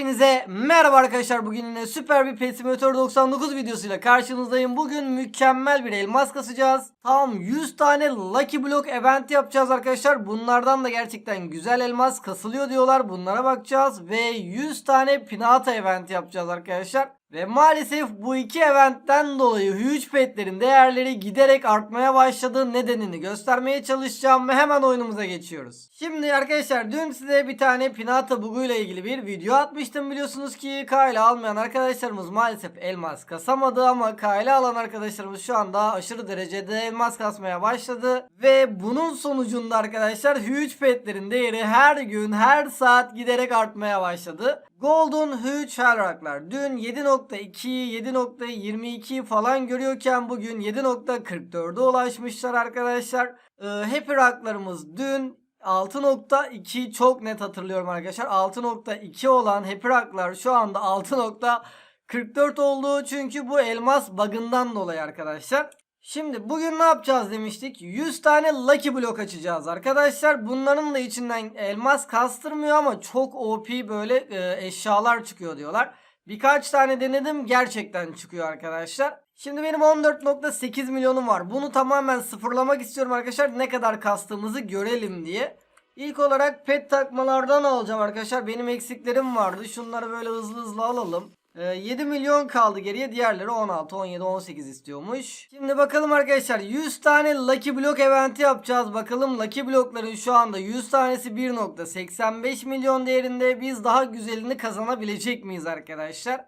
Hepinize merhaba arkadaşlar. Bugün yine süper bir Pet Simulator 99 videosuyla karşınızdayım. Bugün mükemmel bir elmas kasacağız. Tam 100 tane Lucky Block event yapacağız arkadaşlar. Bunlardan da gerçekten güzel elmas kasılıyor diyorlar. Bunlara bakacağız. Ve 100 tane Pinata event yapacağız arkadaşlar. Ve maalesef bu iki eventten dolayı huge petlerin değerleri giderek artmaya başladığı nedenini göstermeye çalışacağım ve hemen oyunumuza geçiyoruz. Şimdi arkadaşlar dün size bir tane Pinata buguyla ilgili bir video atmıştım biliyorsunuz ki Kyle almayan arkadaşlarımız maalesef elmas kasamadı ama Kyle alan arkadaşlarımız şu anda aşırı derecede elmas kasmaya başladı ve bunun sonucunda arkadaşlar huge petlerin değeri her gün her saat giderek artmaya başladı. Golden Huge Hellrock'lar dün 7.2, 7.22 falan görüyorken bugün 7.44'e ulaşmışlar arkadaşlar. Ee, Happy Rock'larımız dün 6.2 çok net hatırlıyorum arkadaşlar. 6.2 olan Happy Rock'lar şu anda 6.44 oldu. Çünkü bu elmas bug'ından dolayı arkadaşlar. Şimdi bugün ne yapacağız demiştik? 100 tane Lucky Block açacağız arkadaşlar. Bunların da içinden elmas kastırmıyor ama çok OP böyle e, eşyalar çıkıyor diyorlar. Birkaç tane denedim gerçekten çıkıyor arkadaşlar. Şimdi benim 14.8 milyonum var. Bunu tamamen sıfırlamak istiyorum arkadaşlar. Ne kadar kastığımızı görelim diye. İlk olarak pet takmalardan alacağım arkadaşlar. Benim eksiklerim vardı. Şunları böyle hızlı hızlı alalım. Ee, 7 milyon kaldı geriye. Diğerleri 16, 17, 18 istiyormuş. Şimdi bakalım arkadaşlar 100 tane Lucky Block eventi yapacağız. Bakalım Lucky Block'ların şu anda 100 tanesi 1.85 milyon değerinde. Biz daha güzelini kazanabilecek miyiz arkadaşlar?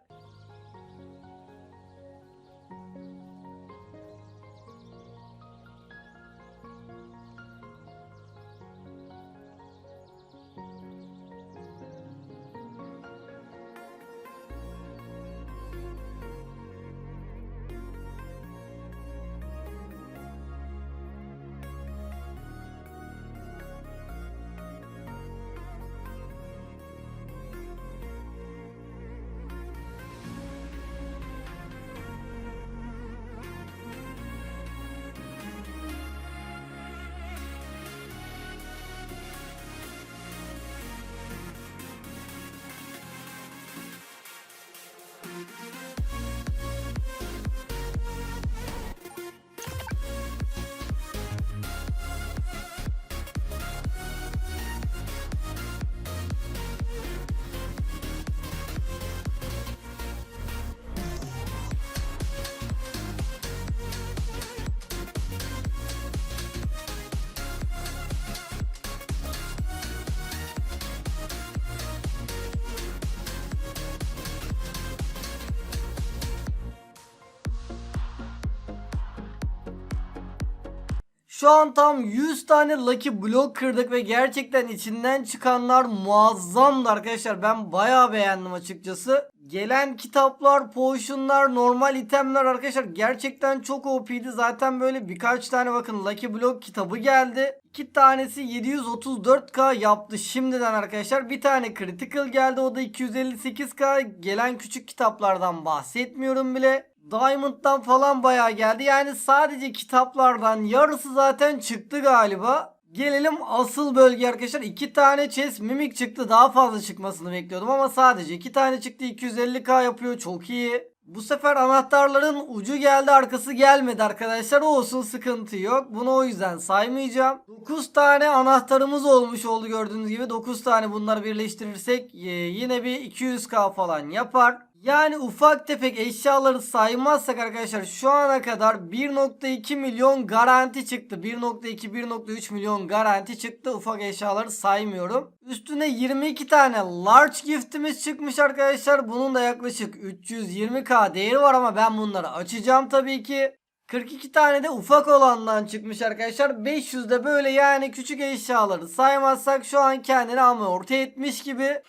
Şu an tam 100 tane Lucky Block kırdık ve gerçekten içinden çıkanlar muazzamdı arkadaşlar. Ben bayağı beğendim açıkçası. Gelen kitaplar, potionlar, normal itemler arkadaşlar gerçekten çok OP'ydi. Zaten böyle birkaç tane bakın Lucky Block kitabı geldi. İki tanesi 734k yaptı şimdiden arkadaşlar. Bir tane critical geldi o da 258k. Gelen küçük kitaplardan bahsetmiyorum bile. Diamond'dan falan bayağı geldi. Yani sadece kitaplardan yarısı zaten çıktı galiba. Gelelim asıl bölge arkadaşlar. İki tane chest mimik çıktı. Daha fazla çıkmasını bekliyordum ama sadece iki tane çıktı. 250k yapıyor. Çok iyi. Bu sefer anahtarların ucu geldi arkası gelmedi arkadaşlar. Olsun sıkıntı yok. Bunu o yüzden saymayacağım. 9 tane anahtarımız olmuş oldu gördüğünüz gibi. 9 tane bunları birleştirirsek e, yine bir 200k falan yapar. Yani ufak tefek eşyaları saymazsak arkadaşlar şu ana kadar 1.2 milyon garanti çıktı. 1.2-1.3 milyon garanti çıktı. Ufak eşyaları saymıyorum. Üstüne 22 tane large giftimiz çıkmış arkadaşlar. Bunun da yaklaşık 320k değeri var ama ben bunları açacağım tabii ki. 42 tane de ufak olandan çıkmış arkadaşlar. 500 de böyle yani küçük eşyaları saymazsak şu an kendini ama ortaya etmiş gibi.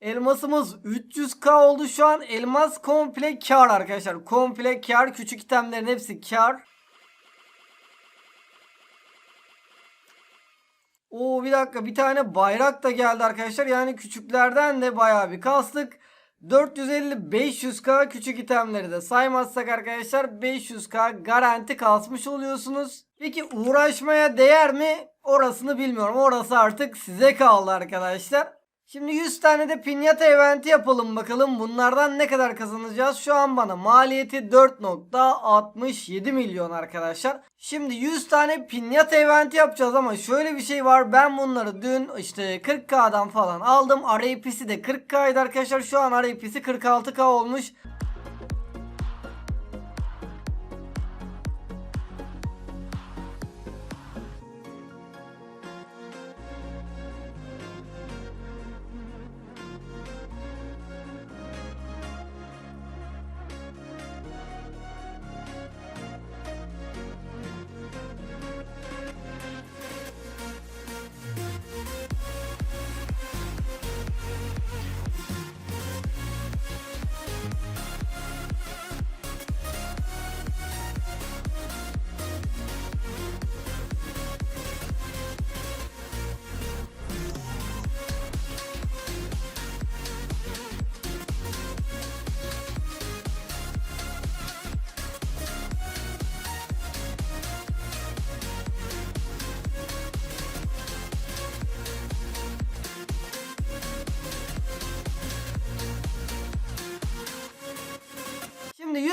Elmasımız 300k oldu şu an. Elmas komple kar arkadaşlar. Komple kar. Küçük itemlerin hepsi kar. Oo bir dakika bir tane bayrak da geldi arkadaşlar. Yani küçüklerden de bayağı bir kastık. 450-500k küçük itemleri de saymazsak arkadaşlar 500k garanti kasmış oluyorsunuz. Peki uğraşmaya değer mi? Orasını bilmiyorum. Orası artık size kaldı arkadaşlar. Şimdi 100 tane de pinyata eventi yapalım bakalım. Bunlardan ne kadar kazanacağız? Şu an bana maliyeti 4.67 milyon arkadaşlar. Şimdi 100 tane pinyata eventi yapacağız ama şöyle bir şey var. Ben bunları dün işte 40k'dan falan aldım. RAP'si de 40k'ydı arkadaşlar. Şu an RAP'si 46k olmuş.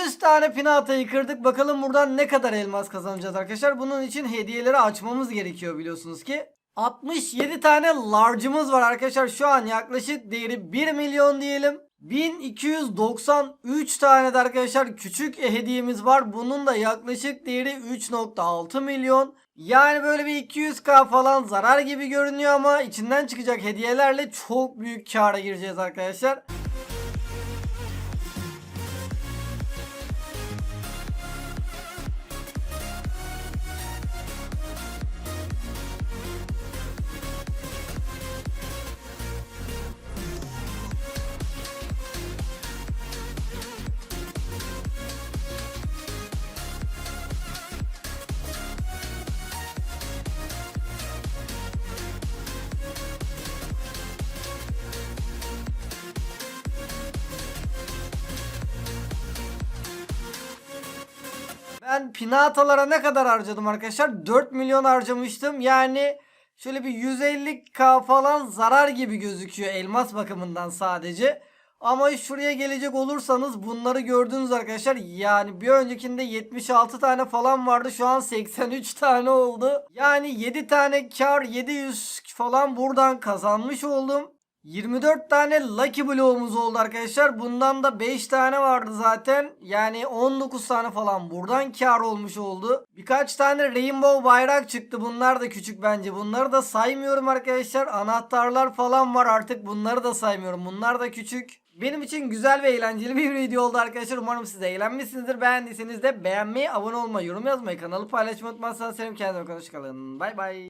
100 tane pinatayı kırdık. Bakalım buradan ne kadar elmas kazanacağız arkadaşlar. Bunun için hediyeleri açmamız gerekiyor biliyorsunuz ki. 67 tane large'ımız var arkadaşlar. Şu an yaklaşık değeri 1 milyon diyelim. 1293 tane de arkadaşlar küçük hediyemiz var. Bunun da yaklaşık değeri 3.6 milyon. Yani böyle bir 200k falan zarar gibi görünüyor ama içinden çıkacak hediyelerle çok büyük kâra gireceğiz arkadaşlar. Ben pinatalara ne kadar harcadım arkadaşlar? 4 milyon harcamıştım. Yani şöyle bir 150k falan zarar gibi gözüküyor elmas bakımından sadece. Ama şuraya gelecek olursanız bunları gördünüz arkadaşlar. Yani bir öncekinde 76 tane falan vardı. Şu an 83 tane oldu. Yani 7 tane kar 700 falan buradan kazanmış oldum. 24 tane Lucky Block'umuz oldu arkadaşlar. Bundan da 5 tane vardı zaten. Yani 19 tane falan buradan kar olmuş oldu. Birkaç tane Rainbow bayrak çıktı. Bunlar da küçük bence. Bunları da saymıyorum arkadaşlar. Anahtarlar falan var artık. Bunları da saymıyorum. Bunlar da küçük. Benim için güzel ve eğlenceli bir video oldu arkadaşlar. Umarım siz de eğlenmişsinizdir. Beğendiyseniz de beğenmeyi, abone olmayı, yorum yazmayı, kanalı paylaşmayı unutmazsanız sevinirim. Kendinize hoşçakalın. Bay bay.